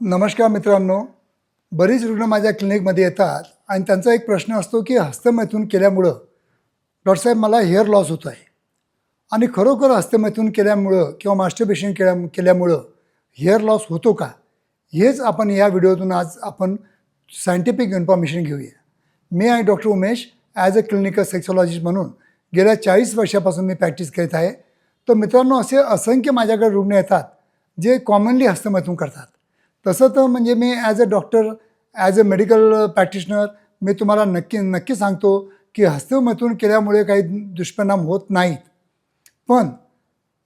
नमस्कार मित्रांनो. बरीच रुग्ण माझ्या क्लिनिकमध्ये येतात आणि त्यांचा एक प्रश्न असतो की हस्तमैथून केल्यामुळं डॉक्टर साहेब मला हेअर लॉस होत आहे. आणि खरोखर हस्तमैथून केल्यामुळं किंवा मास्टरबेशन केल्या केल्यामुळं हेअर लॉस होतो का? हेच आपण या व्हिडिओतून आज आपण सायंटिफिक इन्फॉर्मेशन घेऊया. मी आहे doctor Umesh as a clinical sexologist म्हणून गेल्या चाळीस वर्षापासून मी प्रॅक्टिस करीत आहे. तर मित्रांनो असे असंख्य माझ्याकडे रुग्ण येतात जे कॉमनली हस्तमैथून करतात. तसं तर म्हणजे मी as a doctor as a medical practitioner मी तुम्हाला नक्की नक्की सांगतो की हस्तमैथून केल्यामुळे काही दुष्परिणाम होत नाहीत. पण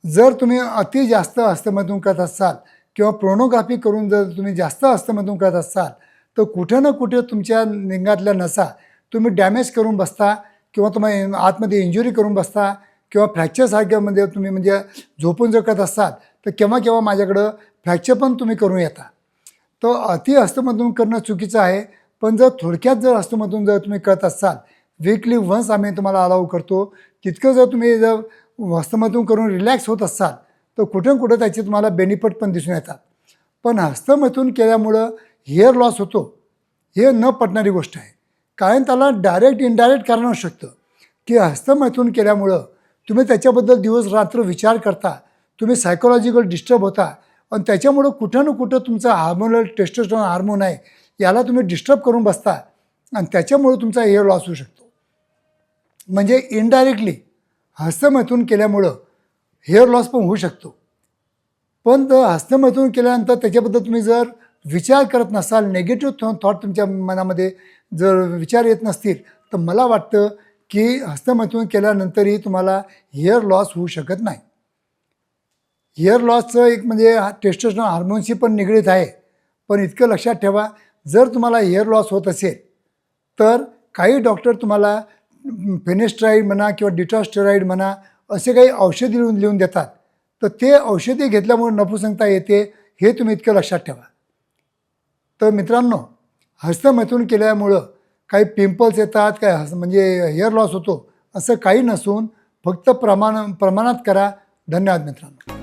जर तुम्ही अति जास्त हस्तमैथून करत असाल किंवा प्रोनोग्राफी करून जर तुम्ही जास्त हस्तमैथून करत असाल तर कुठे ना कुठे तुमच्या लिंगातल्या नसा तुम्ही डॅमेज करून बसता किंवा तुम्हाला आतमध्ये इंजुरी करून बसता किंवा फ्रॅक्चरसारख्यामध्ये तुम्ही म्हणजे झोपून जर करत असाल तर केव्हा केव्हा माझ्याकडं फ्रॅक्चर पण तुम्ही करून येता. तर अति हस्तमधून करणं चुकीचं आहे. पण जर थोडक्यात जर हस्तमधून जर तुम्ही करत असाल वीकली वन्स आम्ही तुम्हाला अलाव करतो तितकं जर तुम्ही जर हस्तमधून करून रिलॅक्स होत असाल तर कुठं कुठं त्याचे तुम्हाला बेनिफिट पण दिसून येतात. पण हस्तमैथून केल्यामुळं हेअर लॉस होतो हे न पटणारी गोष्ट आहे. कारण त्याला डायरेक्ट इनडायरेक्ट कारण असू शकतं. की हस्तमैथून केल्यामुळं तुम्ही त्याच्याबद्दल दिवस रात्र विचार करता तुम्ही सायकोलॉजिकल डिस्टर्ब होता आणि त्याच्यामुळं कुठं ना कुठं तुमचं हार्मोनल टेस्टोस्टेरॉन हार्मोन आहे याला तुम्ही डिस्टर्ब करून बसता आणि त्याच्यामुळं तुमचा हेअर लॉस होऊ शकतो. म्हणजे इनडायरेक्टली हस्तमैथून केल्यामुळं हेअर लॉस पण होऊ शकतो. पण तर हस्तमैथून केल्यानंतर त्याच्याबद्दल तुम्ही जर विचार करत नसाल नेगेटिव्ह थॉट तुमच्या मनामध्ये जर विचार येत नसतील तर मला वाटतं की हस्तमैथून केल्यानंतरही तुम्हाला हेअर लॉस होऊ शकत नाही. हेअर लॉसचं एक म्हणजे टेस्टोस्टेरॉन हार्मोनशी पण निगडीत आहे. पण इतकं लक्षात ठेवा जर तुम्हाला हेअर लॉस होत असेल तर काही डॉक्टर तुम्हाला फेनेस्ट्राईड म्हणा किंवा डिटॉस्टेरॉईड म्हणा असे काही औषधी लिहून लिहून देतात. तर ते औषधी घेतल्यामुळे नपुसंगता येते हे तुम्ही इतकं लक्षात ठेवा. तर मित्रांनो हस्तमैथून केल्यामुळं काही पिंपल्स येतात काय हस म्हणजे हेअर लॉस होतो असं काही नसून फक्त प्रमाण प्रमाणात करा. धन्यवाद मित्रांनो.